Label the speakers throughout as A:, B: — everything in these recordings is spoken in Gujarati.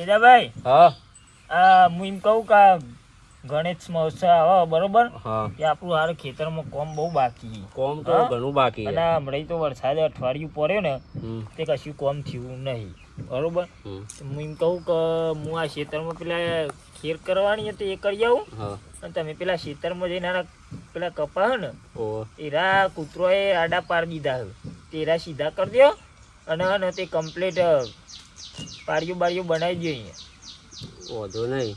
A: તેજાભાઈ
B: હા.
A: આ હું એમ કહું કે ગણેશ મહોત્સવ આવે બરોબર? કે આપણું હારે ખેતરમાં કોમ બહુ બાકી
B: કોમ તો ઘણું બાકી
A: અને હમણાં તો વરસાદ અઠવાડિયું પડ્યો ને તે કશું કોમ થયું નહીં બરોબર? મુઈમ હું એમ કહું કે હું આ ખેતરમાં પેલા ખેર કરવાની હતી એ કરી આવું. અને તમે પેલા ખેતરમાં જઈને પેલા કપા હે ને. એરા કૂતરોએ આડા પાડી દીધા તેરા સીધા કરી દો અને તે કમ્પ્લીટ પાડીઓ બારિયું બનાવી દો અહીંયા.
B: વાંધો નહીં.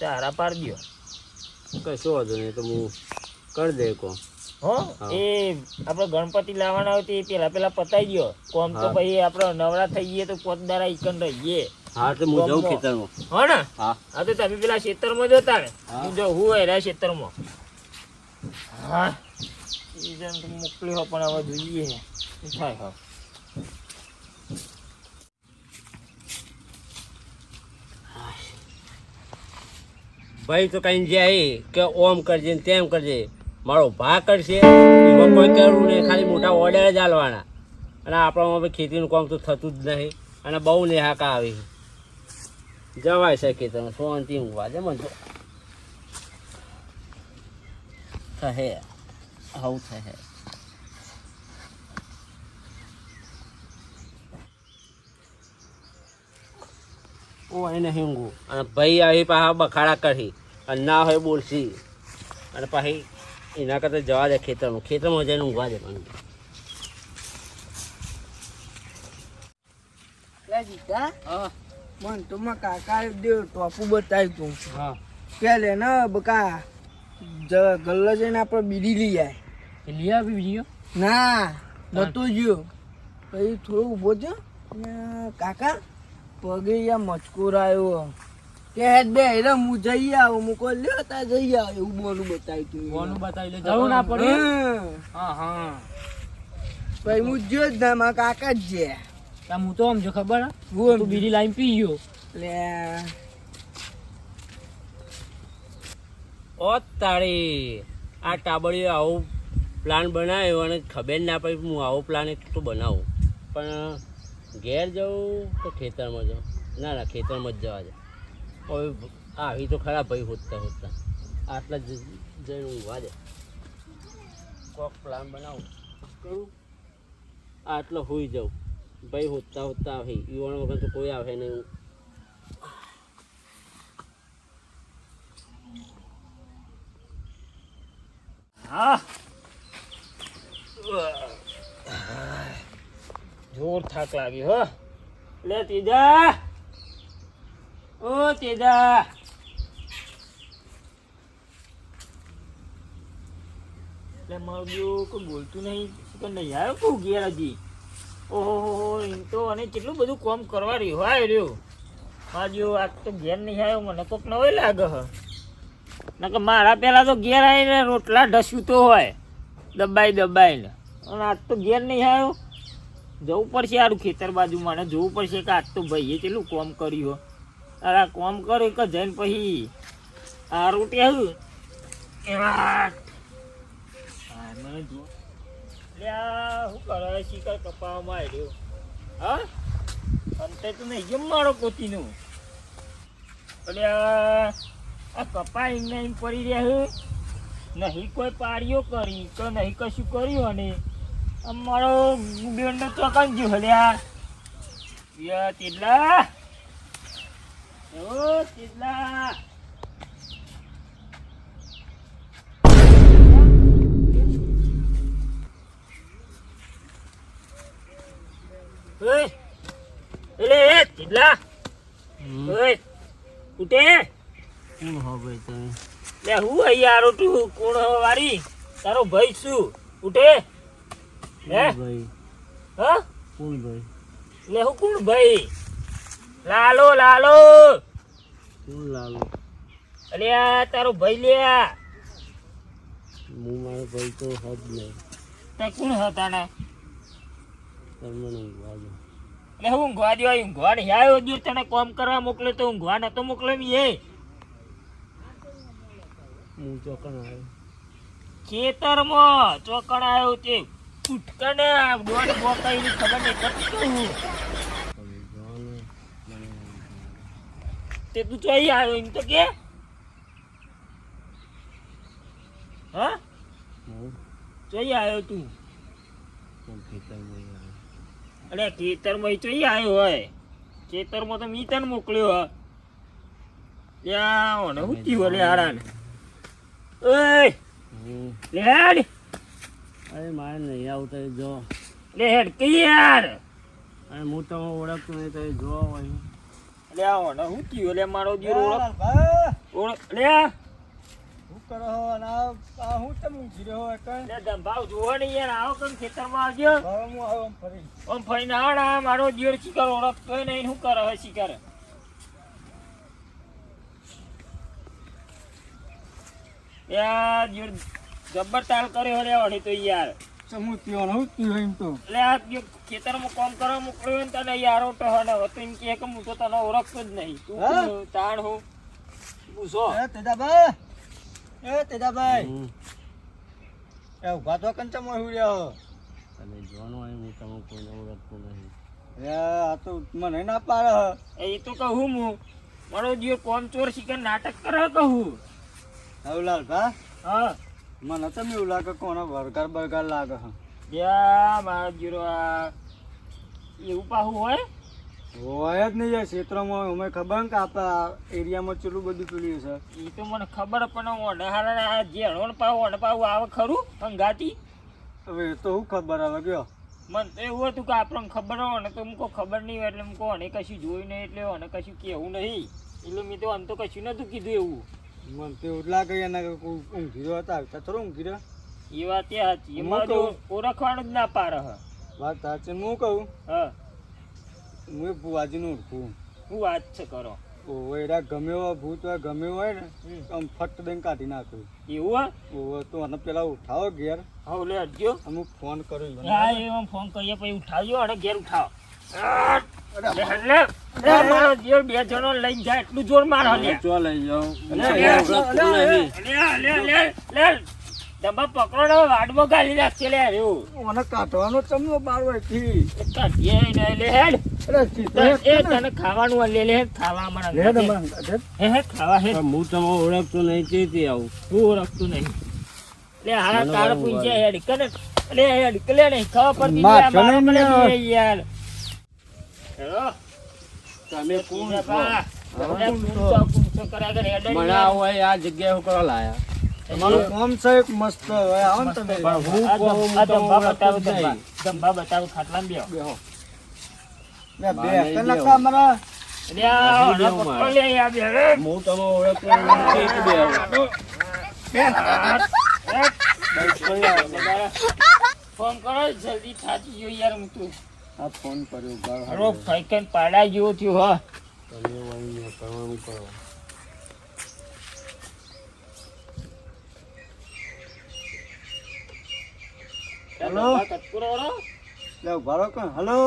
A: ચારા પાડી દો
B: કશો વાંધો નહીં તો હું કરી દે કો
A: હો એ આપણે ગણપતિ લાવવાના હોય તે પેલા પેલા પતાવી દો કોમ તો
B: હા.
A: પછી આપણે નવરા થઈ ગઈએ તો પોતદારા ઇકન રહીએ.
B: હા તો હું જાઉં ખેતરમાં.
A: હો ને?
B: હા.
A: હા તો તમે પેલા ખેતરમાં જતા ને.
B: હા.
A: હું જો હું એરા ખેતરમાં. હા. તો મોકલ્યો પણ હવે જોઈએ. થાય હવે?
B: ભાઈ તો કઈ જાય કે ઓમ કરજે તેમ કરજે. મારો ભા કરશે. એમાં કોઈ કરવું નહીં, ખાલી મોટા ઓર્ડર જ આલવાના. અને આપણામાં ખેતીનું કામ તો થતું જ નહીં. અને બહુ નેહાકા આવી જવાય શકે તમે, શાંતિ ઊંઘવા દે મને થશે થહે. આવું થહે. ઓય નહીં ઊંઘું. અને ભાઈ આવી પાછા બખાડા કરી અને ના હોય બોલશી. અને પછી એના કરતાં જવા દે ખેતરમાં. ખેતરમાં જઈને ઊંઘવા દે પણ હા.
C: મન તો માં કાકા દેવ ટોપુ બતાવ્યું તું.
B: હા.
C: પેલે ને બકા જ- ગલ્લો જઈને આપણે બીડી લઈ જાય
A: લઈ આવી બીજો
C: ના નતો ગયો. પછી થોડો ઊભો થયો કાકા પગે યા મચકોર આવ્યો. કે હેડ બે હેડે હું જઈ આવું હું કોઈ લ્યો તા જઈ આવ એવું બોલું બતાવ્યું તું
A: કોનું બતાવી લે
C: જવું ના પડે?
A: હા. હા
C: જો જ ના મારા કાકા જ જે
A: તા હું તો આમ જો ખબર હે? તું બીડી લાઈન પી ગયો.
C: લે.
B: ઓત તારી આ ટાબડીએ આવો પ્લાન બનાવ્યો અને ખબર ના પડી હું આવો પ્લાન તો બનાવું. પણ ઘેર જવું તો ખેતરમાં જાઉં ના ના ખેતરમાં જ જવા હવે આવી તો ખરા ભાઈ હોતતા હોતા. આટલા જ જઈને ઊંઘવા દે કોક પ્લાન બનાવું. કરું. આટલો હોઈ જાઉં. ભાઈ હોતા હોતતા આવે. યુવાન વગર તો કોઈ આવે નહીં.
A: હા. જોર થાક લાગ્યો હો. લે તેજા ઓ, તેજા. એટલે બેવું કોઈ બોલતું નહીં. કે નહીં આવ્યો? કહું ઘેર હજી. ઓહો એમ તો અને કેટલું બધું કોમ કરવા રહ્યો. આવ્યો રહ્યું. માજો આજ તો ઘેર નહીં આવ્યો. મને કોક નવો લાગે હ. નકર મારા પેલા તો ઘેર આવીને રોટલા ઢસ્યું તો હોય. દબાઈ, દબાઈને. અને આજ તો ઘેર નહીં આવ્યો. જવું પડશે આરું ખેતર બાજુ. મને જોવું પડશે કે આજ તો ભાઈએ કેટલું કોમ કર્યું અરે કોમ કર્યું કે જઈને પછી. આ રોટી આવ્યું એવા મને જો. શું કરે? શિકાર કપાવામાં આવ્યો હા? અંતે તો નહીં જેમ મારો કોતીનું અલ્યા આ કપા એમને એમ પડી રહ્યા નહીં કોઈ પાડીઓ કરી તો નહીં કશું કર્યું અને અમારો બેન તો કન હલ્યા યા તેડલા ઓ તેડલા ઓય એલે એ તેડલા ઓય ઉઠે
B: શું હો ભાઈ તમે
A: લે હું અહીંયા રોટું કોણ વારી તારો ભાઈ શું ઉઠે હે
B: ભાઈ
A: હા
B: ભાઈ
A: લે, હું કોણ ભાઈ? લાલો લાલો.
B: શું લાલો?
A: અલ્યા તારો ભાઈ લ્યા.
B: હું મારો ભાઈ તો હદ નહીં
A: તે કોણ હતા ને
B: તમને ઊંઘવા દો
A: એટલે હું ઊંઘવા દો ઊંઘવા નહીં આવ્યો તને કોમ કરવા મોકલે તો ઊંઘવા નતો મોકલે એ.
B: હું ચોકન આવ્યો.
A: ખેતરમાં ચોકણ આવ્યો તે ઉઠકને દોડ બોકાઈની ખબર નહીં કશું તે તું ચોઈ આવ્યો એમ તો કે. હા? ચોઈ આવ્યો તું. અરે ખેતરમાં ચોઈ આવ્યો હોય. ખેતરમાં તો મી તને મોકલ્યો હ. ત્યાં હું થયું લે હારાને. ઓય!
B: હું? અરે મારે નહીં આવતા જો.
A: લે હેડ કે યાર?
B: અરે હું તો ઓળખતો નહીં તો જો અહીં.
A: લે ઓને હું થયું લે મારો ઓળખ. ઓળખ લે.
D: કરો આ હું તમે
A: જોવો ને યાર આવો ખેતરમાં આવજો.
D: હું ફરી
A: ઓમ મારો દીર શિકાર ઓળખતો નહીં શું કરે હવે શિકાર? યાર દીર જબ્બર તાલ કર્યો રે વળી તો યાર.
D: સમૂહ ત્યોન હું એમ તો.
A: આ જે ખેતરમાં કામ કરવા મોકલ્યો ને તને યાર ઓટો હને હવે તો એમ કે હું તો તને ઓળખતો જ નહીં. તું
D: હા?
A: હો હું? પૂછો
D: એ તેજાભાઈ. એ તેદાભાઈ
B: હું
D: એ ઊભા તો કંચમ હું રહ્યો.
B: તમે જોનો હું તમને કોઈને ઓળખતો નહીં.
D: એ આ તો મને ના પાડે.
A: એ તો કહું હું. મારો જીવ કોમ ચોર શીખે નાટક કરે કહું.
D: હવલાલ ભા.
A: હા.
D: મને તમે એવું લાગે કોનો વરગાર બરગાર લાગે. છે
A: યા મારો જીરો આ એવું પાહું હોય?
D: હોય જ નહીં યાર ક્ષેત્રમાં અમે ખબર કે આપણા એરિયામાં ચેટલું બધું પેલું છે.
A: એ તો મને ખબર પણ ઓને આ જે હણવણ પાવું ઓને પાવું આવે ખરું? અંગાતી
D: હવે તો હું ખબર આવે ગયો
A: મને તો એવું હતું કે આપણને ખબર હોય ને તો મુકો ખબર નહીં હોય એટલે મુકો ઓને કશું જોયું નહીં એટલે કશું કહેવું નહીં. એટલે મેં તો આમ તો કશું નતું કીધું એવું.
D: મને તો એવું લાગે એના ઊંઘી રહ્યો હતા થોડું ઊંઘી રહ્યો
A: એ વાત એ સાચી. એમાં જો. ઓળખવાનું જ ના પાર હ.
D: વાત સાચી હું કહું?
A: હા.
D: હું એ ભુવાજીનું ઓળખું.
A: હું વાત છે કરો.
D: ઓહો એરા ગમે હોય ભૂત હોય ગમે હોય ને આમ ફટ દઈને કાઢી નાખ્યું
A: એવું હોય
D: ઓહો તો અને પેલા ઉઠાવો ઘેર.
A: હા લે અડજો
D: અમુક ફોન કર્યો
A: હા એમ ફોન કરીએ પછી ઉઠાવજો અને ઘેર ઉઠાવો. બે જણો લઈ જાય એટલું જોર મારો લે.
B: ચો લઈ જાઓ.
A: ડબ્બા પકડો ને વાડમાં ગાલી નાખશે લે એવું
D: મને કાઢવાનો ચમનો
A: બારથી કાઢીએ ને લે હેડ. એ તને ખાવાનું આ લે લે ખાવા મને
D: લે ને મને કાઢે.
A: હે હે ખાવા હે
B: હું તમે ઓળખતો નહીં તેથી આવું?
A: તું ઓળખતું નહીં. લે હારા તાર પૂછે. હેડ કને લે હેડ કલે નહીં ખબર પડતી
D: માર
A: યાર. હેલો?
B: તમે કોણ છો?
D: કોણ
A: કર્યા કરે, હેડ
B: મને હોય આ જગ્યાએ હું કરવા લાયા?
D: તમારું ફોર્મ છે એક મસ્ત હવે આવો ને તમે
B: પણ હું
A: આ
B: તમને
A: ધંભા
B: ઓળખતો
A: બતાવો. ધંભા બતાવો, ખાટલા બેહો.
D: બેહો બે કલાક. અમારા
A: આ.
B: હું તમે.
A: ફોન કરો જલ્દી થાકી ગયો યાર હું તું
D: આ ફોન કર્યો
A: પાડા જેવો થયો હા
B: તમે વળી કરવાનું કરો
D: હેલો? લે ઊભા રહો કોણ હલો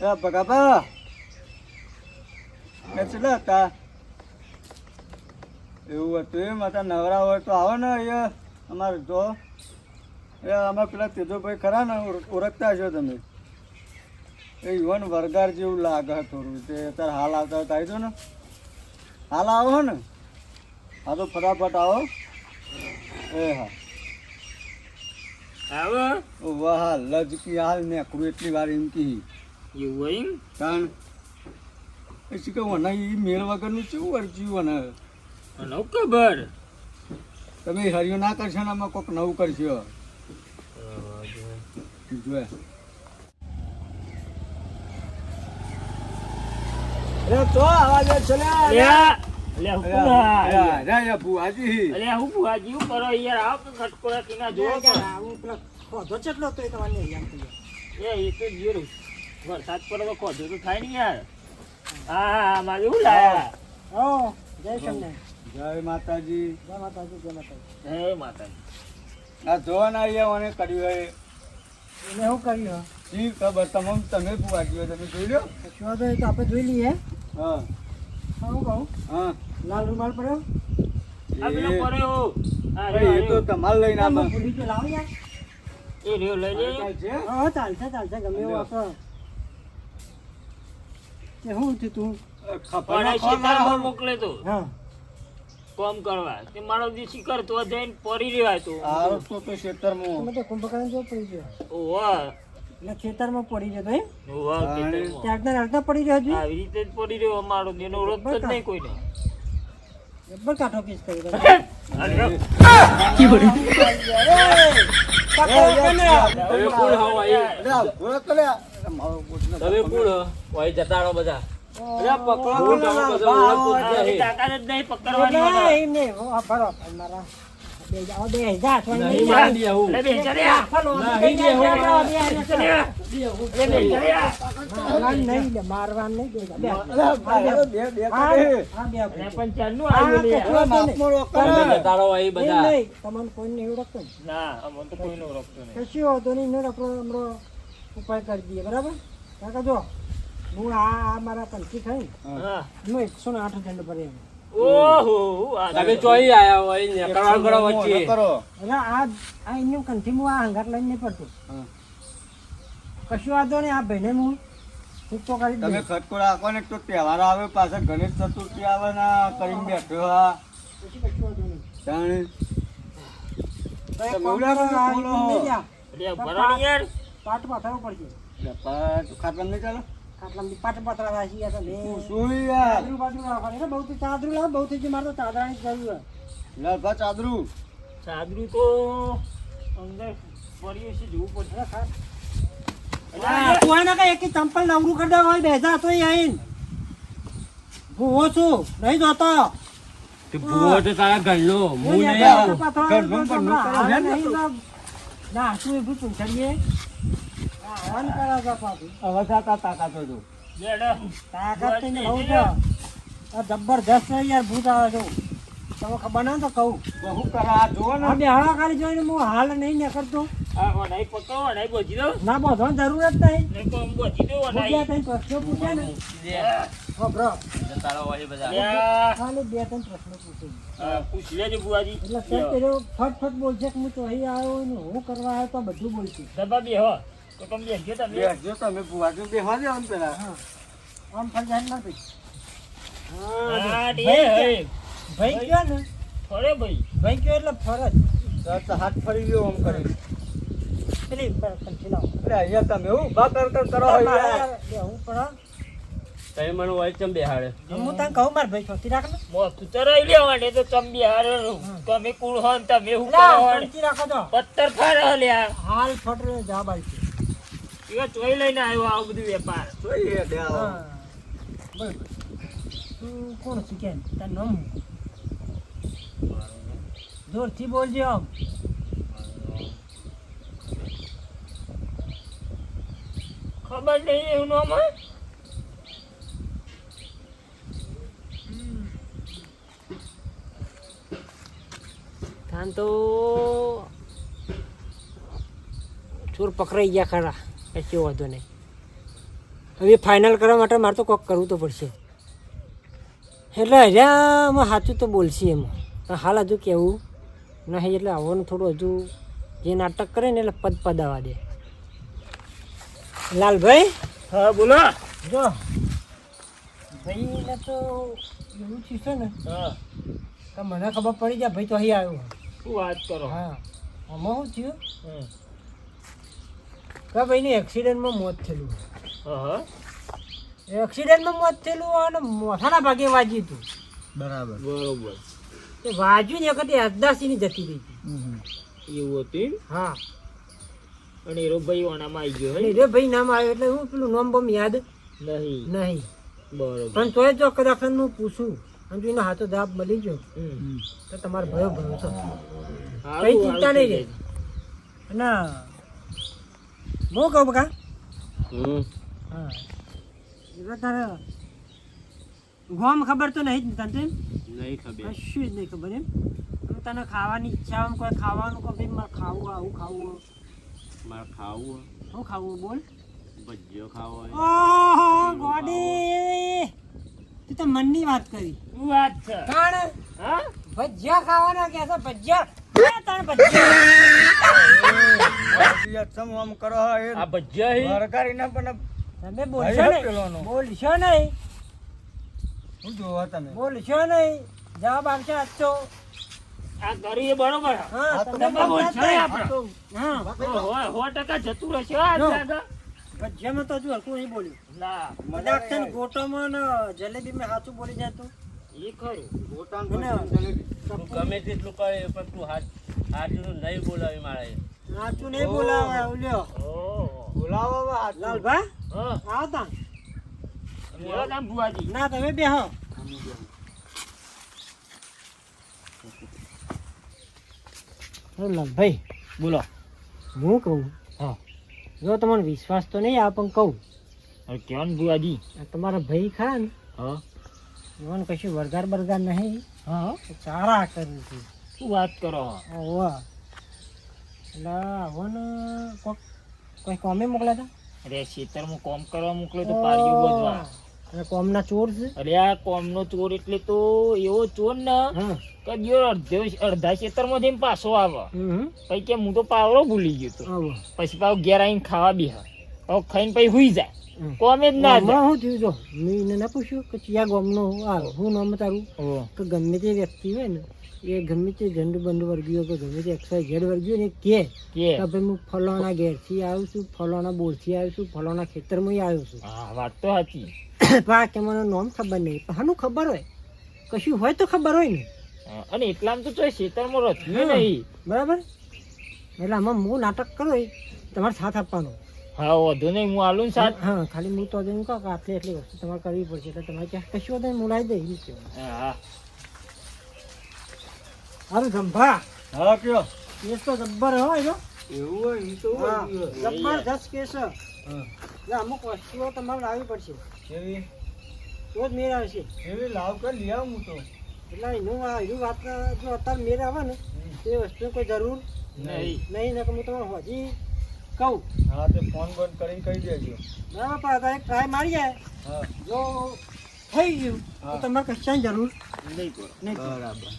D: એ બગાબા એ ચેટલા હતા એવું હતું એમ હતા નવરા હોય તો આવો ને અહીંયા અમારે જો એ અમે પેલા તેજોભાઈ ખરા ને ઓળ- ઓળખતા છો તમે એ યુવાન વરગાર જેવું લાગે થોડું તે અત્યારે હાલ આવતા હોય આવી ને હાલ આવો ને હા તો ફટાફટ આવો એ હા
A: આવો?
D: વાહ લજકી હાલ નેકડું એટલી વાર એમ કી
A: એવું હોય એમ?
D: કારણ પછી કે વના ઈ મેળ વગરનું કેવું વર્ચ્યું વને
A: મને ખબર.
D: તમે હરિયો ના કરશો ને આમાં કોઈક નવું કરશો. જોએ. રે તો આવાજ છે લે
A: તો. તો વરસાદ પડે તો ખોજો તો થાય ને યાર. હા હા મારે એવું લાયા?
D: જય માતાજી.
A: હે માતા
D: આ જોવાના આવ્યા મને કર્યું હોય. શી ખબર? તમામ તમે હોય તમે જોઈ લો. હા. હા.
A: આ પેલો પડ્યો આ
D: અરે
A: રહ્યો,
D: એ તો તમારે લઈને આવો
A: એ રહ્યો લઈ લે.
D: છે
A: તું? મોકલે તો.
C: હા.
A: કોમ કરવા. તે મારો દીસી કરતો જઈને પડી રહેવાય તો
C: તો કુંભકર્ણ જો પડી ગયો.
A: ઓવા
C: એટલે ખેતરમાં પડી ગયો તો એમ?
A: ઓવા
C: રાતના પડી ગયો હજી?
A: આવી રીતે જ પડી રહ્યો મારો જેનો ઓળખતો જ નહીં કોઈને.
C: જબ્બર કાઠો પીસ કરી ઉપાય કરી દઈએ બરાબર કાકા જો હું આ મારા પંચી ખાઈ.
A: હું
C: એકસો ને આઠ દંડ ભરે
A: ઓહો આ
B: તમે ચોઈ આયા હોય નીકળવા કરો વચ્ચે.
C: એટલે આ આ એનું કંઠી આ હંગાટ લઈને નહીં પડતો. કશું વાંધો નહીં આ ભાઈને હું છૂટો કરી
D: તમે. ખટકો રાખો ને તો તહેવાર આવે પાછા ગણેશ ચતુર્થી આવે ને કરીને બેઠો
C: આ પાટ પાથરવું પડશે
D: ખાટલા નહીં ચાલે?
C: ખાટલામાંથી પાટ પાથરા રાખી ગયા લે.
D: શું યાર
C: ચાદરું બાદરું રાખવાની. એટલે બહુ ચાદરું લાવ, બહુ થઈ ગયું. મારે તો ચાદરાની જરૂર છે.
D: લાલભા ચાદરું
A: સાદરું તો અંદર પડ્યું છે જોવું પડશે
C: અરે ખા. આ તું આને કઈ એકેય ચંપલ નવરું કરતા દે હોય બેસા તો આઈને ભૂવો છું નહીં જોતો
B: ભૂવો તો તારા ઘરનો હું નહીં આવું
D: ઘરનું ને.
C: ના પૂછડીએ આવાન કરા છો પાછું.
D: હવે સાતા તાકાતો છું
C: તાકાત તો. બહુ છે જબરજસ્ત છે યાર ભૂત આવે છો. તમે ખબર ના તો કહું.
D: બહુ કરા જો ને.
C: આ બેહાડા ખાલી જોઈને હું હાલ નહીં ને કરતો
A: આ વડાઈ પકડો વડાઈ બોજી દો.
C: ના બોધવાની જરૂર જ નહીં.
A: નહીં તો બોજી દો
C: પૂછ્યા
A: વડાઈ
C: તઈ પ્રશ્નો પૂછ્યા ને. હો બ્રો
B: તારો બધા.
C: ખાલી બે ત્રણ પ્રશ્નો પૂછે.
A: પૂછી લેજો બુઆજી
C: એટલે સર પેલો ફટ ફટ બોલશે કે હું તો અહીં આવ્યો ને હું કરવા આવ્યો તો બધું બોલશું.
A: ડબ્બા બે હો. તો તમે બેસજો તમે.
D: બેસજો તમે ભુવાજો બેહવા દે આમ પેલા.
C: આમ ફરી જાય ના ભાઈ
A: હે
C: ભાઈ ગયો ને?
A: ફરે ભાઈ.
C: ભાઈ ગયો એટલે ફરજ
D: હાથ ફરી ગયો આમ કરી.
C: પેલી પર કંઠી લાવો.
D: એટલે અહીંયા તમે હું બા કર કર કરો
C: હું પણ
B: તમે મને હોય ચમ બેહાડે.
C: હું તને કહું માર ભાઈ છોતી રાખ ને
A: મોતું લેવા માટે તો તમે બિહાર તમે કુળ હો તમે કરો
C: લા,
A: હો?
C: તો.
A: પત્તર ફાડે લ્યા
C: હાલ ફટ રે જવાબ આલશે
A: એ ચોઈ લઈને આવ્યો આ બધું વેપાર.
D: આવો.
C: હા બરાબર. તું કોણ છું કેમ? તાર નામ જોરથી બોલજો આમ.
A: ખબર નહીં એવું નામ હે?
C: તો ચોર પકડાઈ ગયા ખરા. કશો વાંધો નહીં. હવે ફાઇનલ કરવા માટે મારે તો કોક કરવું તો પડશે. એટલે હજામાં સાચું તો બોલશે એમાં. પણ હાલ હજુ કેવું? નહીં એટલે આવવાનું થોડું હજુ જે નાટક કરે ને એટલે પદ આવવા દે. લાલભાઈ?
A: હા બોલો.
C: જો. ભાઈને તો એવું થયું છે ને.
A: હા.
C: તો મને ખબર પડી જાય ભાઈ તો અહીં આવ્યો.
A: શું વાત કરો?
C: હા. આમાં શું થયું? કે ભાઈની એક્સિડન્ટમાં મોત થયેલું
A: હા હા
C: એક્સિડન્ટમાં મોત થયેલું અને મોથાના ભાગે વાજ્યું હતું.
D: બરાબર.
A: બરોબર.
C: તે વાજ્યું ને વખતે અરદાસીની જતી રહી હતી.
A: એવું હતું
C: હા.
A: અને એરો ભાઈ ઓનામાં આવી ગયો
C: અને
A: હે
C: રે ભાઈ નામ આવ્યો એટલે હું પેલું નામ બમ યાદ
A: નહીં.
C: નહીં.
A: બરોબર.
C: પણ તોય જો કદાચ હું પૂછું. અને જો એનો હાથો દાબ મળી ગયો.
A: હમ.
C: તો તમારો ભયો ભરોસો કઈ ચિંતા નહીં
A: રહે
C: રે ના. હું કહું બકા.
B: હમ.
C: હા. એટલે તારે ગોમ ખબર તો નહીં જ તને
B: નહીં ખબર.
C: કશું જ નહીં ખબર એમ. તને ખાવાની ઈચ્છા હોય કોઈ ખાવાનું કે ભાઈ મારે ખાવું આવું ખાવું.
B: મારે ખાવું
C: શું ખાવું બોલ.
B: ભજીયો ખાવો
C: ઓહો ગોડી. તું તો મનની વાત કરી.
A: શું વાત છે?
C: કાણ
A: હા?
C: ભજીયા ખાવાના કે છે? ભજીયા. બે ભજીયા.
D: આમ કરો એ
B: આ ભજીયા
D: સરકારી ના પણ
C: તમે બોલશો
D: ભાઈ
C: ને
D: પેલોનો.
C: બોલશો નહીં.
D: હું જોવા તમે
C: બોલશો નહીં. જવાબ આવશે આજો
A: આ કરી બરોબર.
C: હા
D: હા,
C: તમે
A: તમે બોલ
C: બોલતા
A: છે.
C: જ
A: આપણે.
C: હા.
A: સો સો ટકા જતું રહેશે આ
C: જો. ભજીયામાં તો હજુ હરખું નહીં બોલ્યું.
A: ના
C: કદાચ છે ને ગોટોમાં ને જલેબીમાં સાચું બોલી જાય તો.
A: એ ખરું.
B: તું ગમે તેટલું કહે પણ તું હાથ હાથનું નહીં બોલાવી મારે
C: સાચું નહીં બોલાવે
A: ઓલ્યો
D: બોલાવો
C: લાલભા?
A: હા.
C: આવો તા
A: લેવા તાન બુઆજી
C: ના તમે બેહો. લાલભાઈ
A: બોલો.
C: હું કહું?
A: હા.
C: જો તમને વિશ્વાસ તો નહીં આવે પણ કહું.
A: કેવાનું બુઆજી
C: આ તમારા ભાઈ ખરા ને?
A: હા.
C: કશું વરગાર બરગાર નહીં.
A: હા.
C: સારા કર્યું છે.
A: શું વાત કરો?
C: ઓહો એટલે આવોને કોક કોઈ કોમે મોકલ્યા હતા
A: અરે ખેતરમાં કોમ કરવા મોકલ્યો તો પારીઓ બધવા
C: કોમના ચોર છે?
A: અરે આ કોમનો ચોર એટલે તો એવો ચોર ને કે જો અડધો અડધા ખેતરમાં જઈને પાછો આવે. પછી કે હું તો પાવડો ભૂલી ગયો તો. પછી પાછું ઘેર આવીને ખાવા બી હવે ખાઈને પછી હુઈ જાય કોમે જ ના
C: હું શું થયું જો? મેં એને ના પૂછ્યું કે ચિયા ગામનો આ હું નામ તારું? કે ગમે તે વ્યક્તિ હોય ને એ ગમે તે ઝંડ બંધ વર્ગીઓ કે ગમે તે એક્સાઇઝ ઝેડ વર્ગીઓ ને કે
A: કે.
C: ભાઈ હું ફલાણા ઘેરથી આવ્યો છું ફલાણા બોરથી આવ્યો છું ફલાણા ખેતરમાં આવ્યો છું.
A: હા વાત તો સાચી.
C: પા કે મને નામ ખબર નહીં. પણ હાનું ખબર હોય. કશું હોય તો ખબર હોય ને.
A: અને એટલામાં તો ચોય ખેતરમાં રચ્યું. નહીં.
C: બરાબર? એટલે આમાં હું નાટક કરો તમારે સાથ આપવાનો.
A: હા વધુ નહીં હું આલું સાથ.
C: હા ખાલી હું તો કહું કે આટલી આટલી વસ્તુ તમારે કરવી પડશે. એટલે તમારે ક્યાં કશું વધુ તો હું લાવી દઈ
A: હા.
C: હારું જંભા.
D: હા કયો?
C: કેસ તો જબ્બર હોય જો.
D: એવું હોય ઈ તો
C: હા. જબરજસ્ત કેસ.
D: હા.
C: એટલે અમુક વસ્તુઓ તમારે લાવવી પડશે.
D: એવી
C: તો જ મેળ આવશે
D: એવી લાવ કર લઈ આવું હું તો.
C: એટલે એનું આ એનું વાત જો અત્યારે મેળ આવે ને એ વસ્તુ કોઈ જરૂર
A: નહીં.
C: નહીં ને કે હું તમને હજી કહું.
D: હા તે ફોન બંધ કરીને કહી દેજો.
C: બરાબર પણ અત્યારે એક ટ્રાય મારી જાય.
D: હા.
C: જો થઈ ગયું તો તમારે કશાની જરૂર
A: નહીં
C: નહીં
D: બરાબર.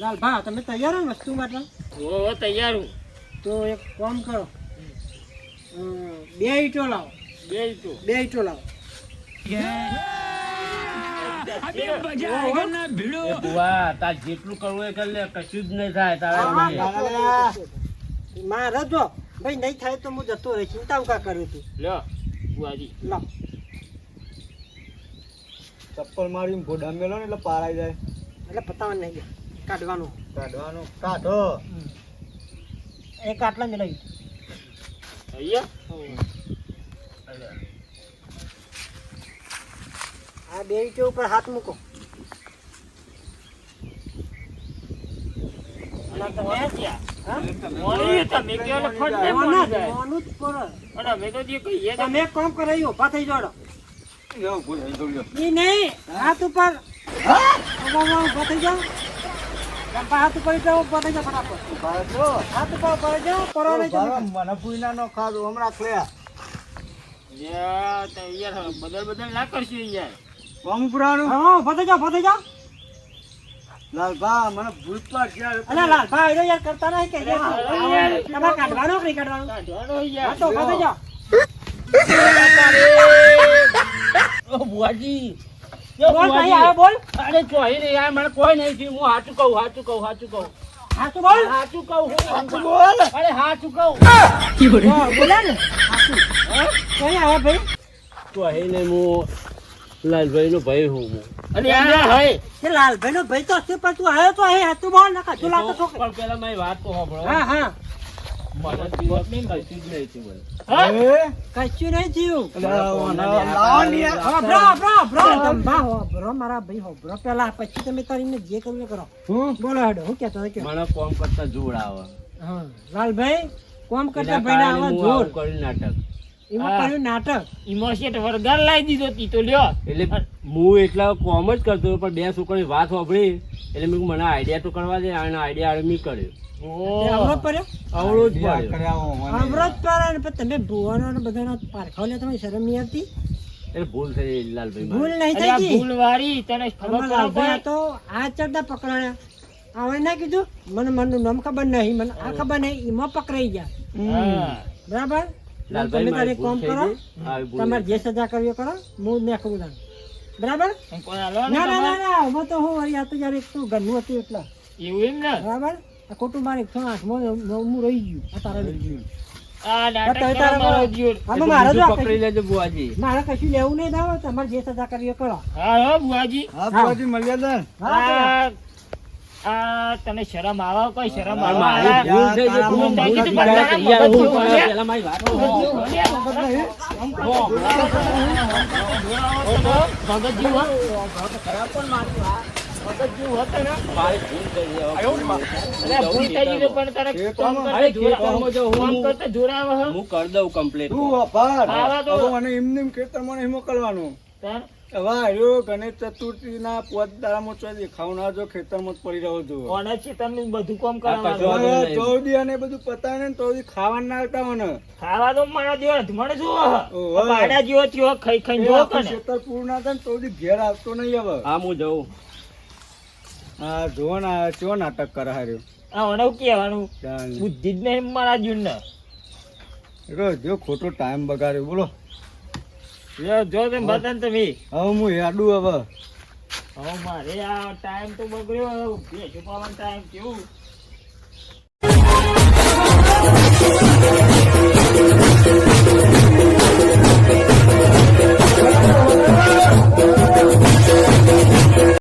C: લાલ ભા તમે તૈયાર હો વસ્તુ માટે?
A: ઓ તૈયાર હું.
C: તો એક કામ કરો. બે ઈટો લાવો.
A: બે તો
C: બે ઈટો લાવો.
B: જેટલું કરવું એ કરી લે કશું જ નહીં થાય તારા
C: મારે જો. ભાઈ નહીં થાય તો હું જતો રહી ચિંતા ઉકા કરું છું?
A: લ્યો બુઆજી
C: લાવ
D: ચપ્પલ મારી ભોડા મેલો ને એટલે પારાઈ જાય.
C: એટલે પતાવા નહીં કાઢવાનું.
D: કાઢવાનું. કાઢો.
C: એક આટલા મેળવી
A: અહીંયા?
C: આ બે ઈટો ઉપર હાથ મૂકો. તમે કામ થઈ જાડો નહીં હાથ ઉપર. ઊભા ઊભા થઈ જાઓ. હાથ ઉપર જાઓ થઈ જાઓ ફટાફટ. હાથ ઉપર ઉપર જાઓ પરો નહીં જાઓ
D: મને પૂઈના નો ખાધો હમણાં ખલ્યા
A: યાર, બદલ બદલ ના કરશો યાર.
D: કોમ
C: હા થઈ જાઓ ઊભા જાઓ.
D: લાલ મને ભૂલ પર છે.
C: અલા લાલ એ યાર કરતા નહીં કે
A: યાર.
C: તમારે કાઢવાનો કે કાઢવાનો?
A: કાઢવાનો યાર.
C: તો ઊભા જાઓ.
B: ઓ બુઆજી.
C: બોલ ભાઈ આવે બોલ.
B: અરે કોઈ નહીં યાર મને કોઈ નહીં થયું. હું સાચું કહું હાચું કહું હાચું કહું.
C: હાચું બોલ.
B: હાચું કહું હું બોલ. અરે સાચું કહું.
C: બોલે. ને. હાચું. કઈ આવે ભાઈ?
B: ચોહી હે ને હું લાલભાઈ નો ભાઈ હું હું.
A: અરે યાર ભાઈ
C: એ લાલભાઈ નો ભાઈ તો હશે પણ તું આવ્યો તો અહીં હાચું બોલ ના કાચું લાગતો
B: પેલા મારી વાત તો સાંભળો.
C: હા હા. લાલભાઈ કોમ કરતા
B: ભાઈ
C: જોર.
B: કર્યું નાટક.
C: નાટક?
A: શેઠ વરગાર લાવી દીધો તી લ્યો.
B: એટલે હું એટલા કોમ જ કરતો પણ બે છોકરાની વાત સાંભળી એટલે મેં મને આઈડિયા તો કરવા દે. અને આઈડિયા મેં કર્યો.
C: અવરોધ પડ્યો. અવરોધ પડ્યો. ને તમે ભુવાનો ને પારખાવ લે તમે શરમ નહીં આવતી?
B: એટલે ભૂલ થઈ લાલભાઈ
C: ભૂલ નહીં થઈ
A: ભૂલ વાળી તને ખબર
C: અમારા
A: પડે
C: લાલભાઈ
A: કોઈ?
C: તો આ ચડતા પકડાયા. આવે ના કીધું? મને મનનું નામ ખબર નહીં મને આ ખબર નહીં એમાં પકડાઈ ગયા. બરાબર? તમે તારે કામ કરો. તમારે જે સજા કરવી કરો. હું મેં કહું બરાબર?
A: ને
C: ના ના ના? ના હું તો હું વળી આ તો યાર ઘરનું હતું એટલે.
A: એવું એમ ને?
C: બરાબર? ખોટું મારે એકસો આઠમાં નવમું રહી ગયું આ તારા લીધે.
A: આ નાટક
C: તારે
A: કરવા
C: તારે
A: મારો જીવ.
C: આમાં મારે જો આ
B: પકડી
C: કશું-
B: લેજો બુઆજી
C: મારે કશું લેવું નહીં દાવ તમારે જે સજા કરી કરો
A: હા બુઆજી
D: હા બુઆજી મળ્યા
C: હા
A: આ આ તને શરમ આવે કોઈ શરમ આવે
B: ભૂલ થઈ છે,
A: ભૂલ થઈ ગઈ
B: પણ મારી વાત
A: જેવું જેવું હતું ને.
B: મારી ભૂલ થઈ છે. હવે
A: અરે ભૂલ થઈ ગઈ તો પણ તારે કામ કરતા
B: અરે જો હું- કરી દઉં કમ્પ્લીટ
D: તું
A: તો-
D: એમને મોકલવાનું પોત જો ખેતરમાં પડી રહ્યો છું
A: કોને તમને બધું કામ
B: નહીં.
D: ચૌદી અને બધું પતાવે ને તો ખાવા ના આવતા મને
A: ખાવા તો મારા જેવા મને હે? પાડા જેવો થયો ખાઈ ખાઈને જો
D: ખેતર પૂરું ના થાય ને ઘેર આવતો નહીં હવે
B: હા હું જઉં
D: હા જો ના ચો નાટક કરે
A: આ વણવ કહેવાનું? બુદ્ધિ જ નહીં મારા જૂન
D: જો ખોટો ટાઈમ બગાડ્યો બોલો.
A: જો તમે બતાન તમે.
D: હવે હું હેડું હવે.
A: હવે મારે આ ટાઈમ તો બગડ્યો બે છુપાવાનો ટાઈમ કેવું